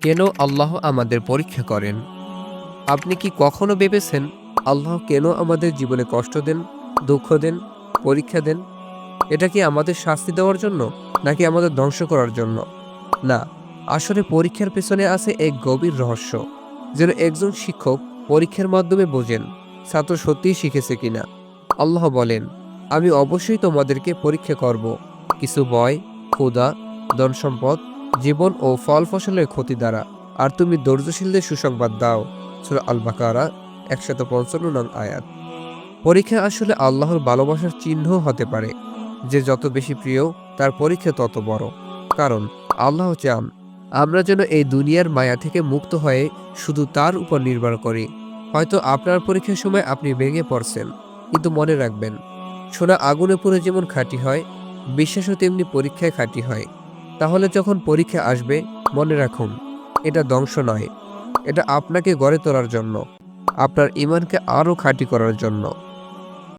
কেন আল্লাহ আমাদের পরীক্ষা করেন? আপনি কি কখনো ভেবেছেন আল্লাহ কেন আমাদের জীবনে কষ্ট দেন, দুঃখ দেন, পরীক্ষা দেন? এটা কি আমাদের শাস্তি দেওয়ার জন্য, নাকি আমাদের ধ্বংস করার জন্য? না, আসলে পরীক্ষার পেছনে আছে এক গভীর রহস্য, যেন একজন শিক্ষক পরীক্ষার মাধ্যমে বোঝেন ছাত্র সত্যিই শিখেছে কিনা। আল্লাহ বলেন, আমি অবশ্যই তোমাদেরকে পরীক্ষা করব। কিছু ভয়, ক্ষুধা ধন সম্পদ জীবন ও ফল ফসলের ক্ষতি দ্বারা। আর তুমি ধৈর্যশীলদের সুসংবাদ দাও। সুরা আল বাকারা একশত পঞ্চান্ন নং আয়াত। পরীক্ষা আসলে আল্লাহর ভালোবাসার চিহ্ন হতে পারে। যে যত বেশি প্রিয়, তার পরীক্ষা তত বড়। কারণ, আল্লাহ চান, আমরা যেন এই দুনিয়ার মায়া থেকে মুক্ত হয়ে শুধু তার উপর নির্ভর করি। হয়তো আপনার পরীক্ষার সময় আপনি ভেঙে পড়ছেন, কিন্তু মনে রাখবেন, সোনা আগুনে পুড়ে যেমন খাঁটি হয়, বিশ্বাসও তেমনি পরীক্ষায় খাঁটি হয়। তাহলে যখন পরীক্ষা আসবে, মনে রাখুন, এটা ধ্বংস নয়। এটা আপনাকে গড়ে তোলার জন্য, আপনার ইমানকে আরও খাঁটি করার জন্য।